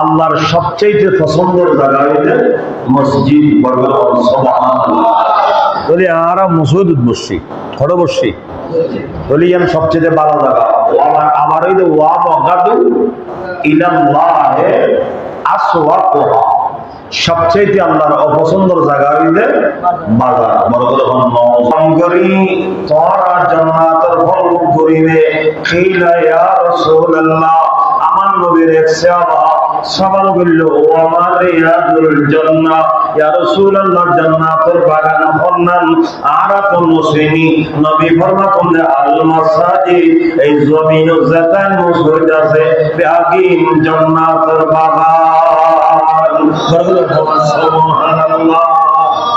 আল্লাহর সবচেয়ে পছন্দের জায়গা হইলে মসজিদ বলি, আরা মসজিদ বসছি খড় বসছি বলি আমি সবচেয়ে ভালো জায়গা। আমার আমার হইলে ওয়া বগাদু ইলাল্লাহ আসওয়াকুহা। সবচেয়ে আল্লাহর অপছন্দের জায়গা হইলে বাজার। বড় করে করি তোরা জান্নাতের ফল করিবে। খিলা ইয়া রাসূলুল্লাহ, আমার নবীর এক সাহাবা সবাল বলল ও আমার রিয়াদুল জান্নাহ, ইয়া রাসূলুল্লাহ, জান্নাতের বাগান ফলনান আর কোন মুসলিমি নবী ফরমাতুন আল মাসাজিদ, এই জমিন জাতান মসজিদ আছে বেআগিন জান্নাতের বাগান।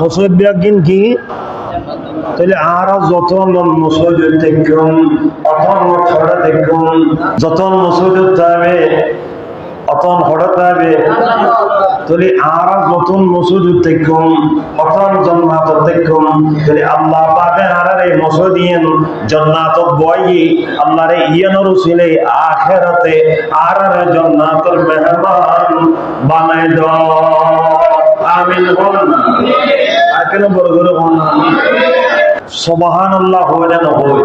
মসজিদ বেআগিন কি? তাহলে আর যতন মসজিদ দেখুন অতন ছড়া দেখুন যতন মসজিদ যাবে অতন হঠাৎ যাবে তাহলে আর যতন মসজিদ দেখুন অতন জন্নাত দেখুন তাহলে আল্লাহ পাকে আর এই মসজিদ জন্নাত বই আল্লাহর আখেরাতে আর মেহমান বানাই দাও। আমিন বল আর কেন বড় করে বল সবহান আল্লাহ হয় না হয়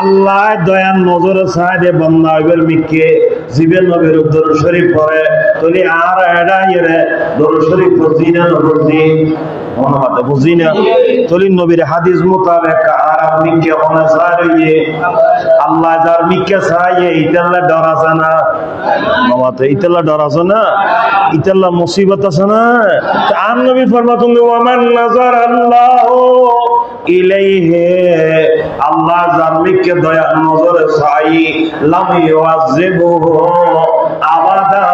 আল্লাহ দয়ান নজরে সাহায্যে বন্ধা হইবের মিকে জীবের নবীর দরুদ শরীফ পড়ে। তুমি আর এডা ইরে দরুদ শরীফ বুঝি না বুঝি? মনোমাতে বুঝি না। তলি নবীর হাদিস মোতাবেক আর আপনি কে হনে সারিয়ে আল্লাহ যার মিকে সাইয়ে ইতাল্লা ডর আছে না? মামাতে ইতাল্লা ডর আছে না? ইতাল্লা মুসিবত আছে না? আর নবী ফরমাতুন ওয়ামান নাজার আল্লাহ ইলাইহে, আল্লাহ জানলিকে দয়া নজরে চাই লাম ইউআযিবুহু আবাদা,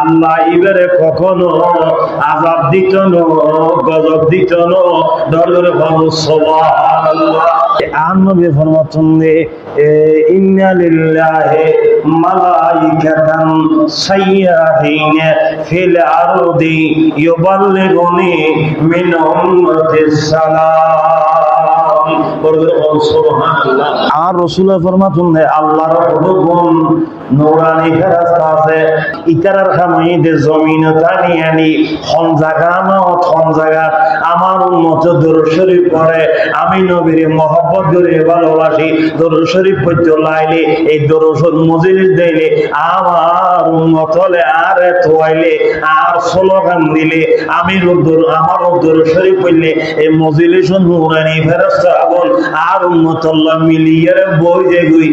আল্লাহ ইবারে কখনো আযাব দিত না, গজব দিত না, দরদরে ভাবু সুবহানাল্লাহ। আর নবী ফরমাতুন ইন্না লিল্লাহি মালাইকাতান সাইয়াহিন ফিল আরদি, ইউবাল্লিগুনি মিন উম্মাতিস সালাম। আর রসুলের ফরমাতুন আল্লাহর কোনো গুণ নৌরানি ফেরাস্তা আছে। ইতারার খামাইতে জমিন টানি আনি। খন জায়গা না খন জায়গা আমার উন্মত দরুদ আমি নবীর মহব্বত করে ভালোবাসি। দরুদ এই দরুদ মজলিস দেইলে আমার উন্মত হলে আর তোয়াইলে আর স্লোগান দিলে। আমি এই মজলিস নূরানি ফেরেশতা আগুন আর উন্মতল্লাহ মিলিয়ে বই যে গুই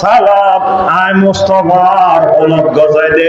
সালাম, আয় মুস্তফার অলক গজাই দে।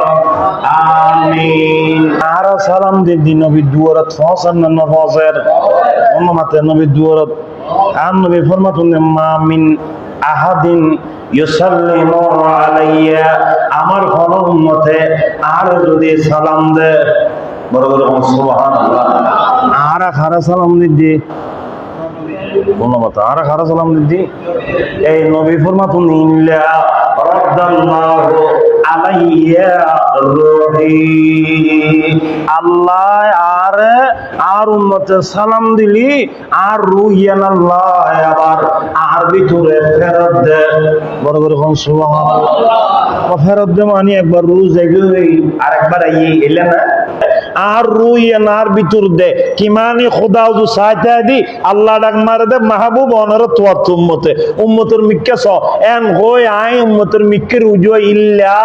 আর সালাম দিদি নবী দুয়ারত ফসান না নফসের অন্যমাতে নবী দুয়ারত। আর নবী ফরমাতুন মা মিন আহাদিন ইউসাল্লিমু আলাইয়া। আমার কোন উম্মতে আর যদি সালাম দে বড় বড় সুবহানাল্লাহ। আর খারা সালাম দিদি ধন্যবাদ আর খারা সালাম দিদি এই নবী ফরমাতুন ইল্লা রাদ্দাল্লাহু আলাইয়া আল্লাহ আর আর উম্মতে সালাম দিলি, আর রুহিয়ান আল্লাহ আবার আর ভিতরে ফেরত দে। বড় বড় সুবহানাল্লাহ। ফেরত দে মানে একবার রুজ এগুই আর একবার আইয়ে এলে না? আর রুই নার ভিতর দে। কিমানি খোদা উজু সাইতা দি? আল্লাহ ডাক মারে দে, মাহবুব অনর তোয়ার উম্মতে। উম্মতের মিক্কে স, এন হই আই উম্মতের মিক্কে রুজু ইল্লা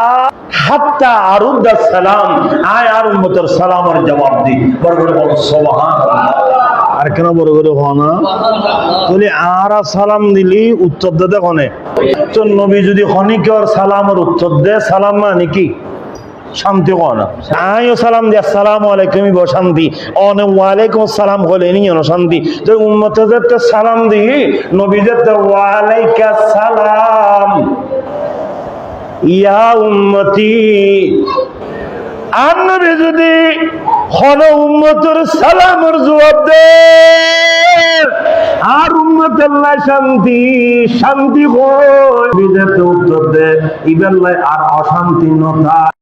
হাত্তা আরুদ্দা সালাম। আয় আর উম্মতের সালামের জবাব দি। বড় বড় বড় সুবহানাল্লাহ। আর কেন বড় করে হওয়া না? বলি, আর সালাম দিলি, উত্তর দে দেখনে তো নবী যদি খনিকর সালামের উত্তর দে সালাম মানে কি? শান্তি কনা সালাম দি আসসালামু আলাইকুম, ইব শান্তি। অনে, ওয়ালাইকুম আসসালাম হলে নি অন শান্তি। তো যেতে সালাম দি নবী যেতে ওয়ালাইকা সালাম। ইয়া উম্মতি, আর নবী যদি জবাব আর লাই শান্তি শান্তি হয় উত্তর দে ইবেল লাই আর অশান্তি নথা